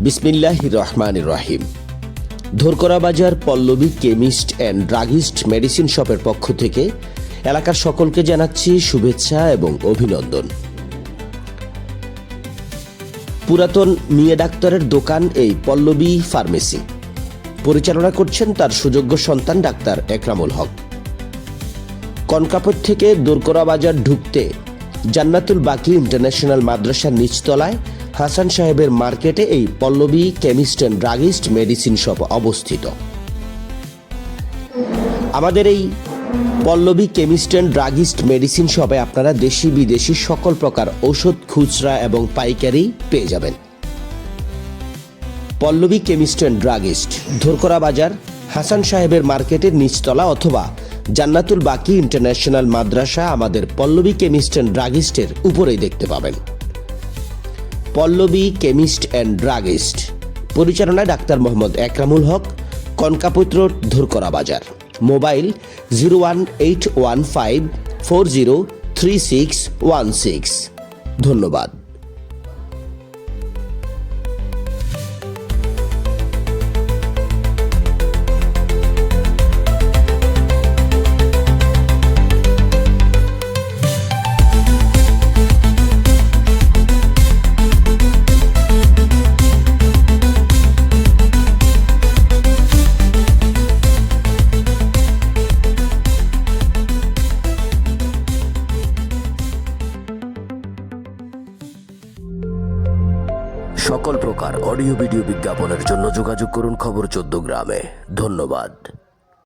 বিসমিল্লাহ রহমান রহিম। ধরকরা বাজার, Pallabi chemist and druggist medicine শপের পক্ষ থেকে এলাকার সকলকে জানাচ্ছি শুভেচ্ছা এবং অভিনন্দন। পুরাতন মিয়া ডাক্তারের দোকান এই পল্লবী ফার্মেসি। পরিচালনা করছেন তার সুযোগ্য সন্তান ডাক্তার একরামুল হক। কনকাপর থেকে দোরকরা বাজার ঢুকতে জান্নাতুল বাকি ইন্টারন্যাশনাল মাদ্রাসার নিচতলায় হাসান সাহেবের মার্কেটে এই Pallabi chemist and druggist medicine shop অবস্থিত। আমাদের এই Pallabi chemist and druggist medicine শপে আপনারা দেশি বিদেশি সকল প্রকার ঔষধ, খুচরা এবং পাইকারি পেয়ে যাবেন। Pallabi chemist and druggist Dharkara বাজার, হাসান সাহেবের মার্কেটের নিচতলা অথবা জান্নাতুল বাকি ইন্টারন্যাশনাল মাদ্রাসা আমাদের পল্লবী কেমিস্ট অ্যান্ড ড্রাগিস্টের উপরেই দেখতে পাবেন। Pallabi chemist and druggist. পরিচালনায় ডাক্তার মোহাম্মদ একরামুল হক। কনকাপুত্র ধুরকরা বাজার। Mobile zero one eight one five four zero three six one six. ধন্যবাদ। সকল প্রকার অডিও ভিডিও বিজ্ঞাপনের জন্য যোগাযোগ করুন খবর চোদ্দ গ্রামে। ধন্যবাদ।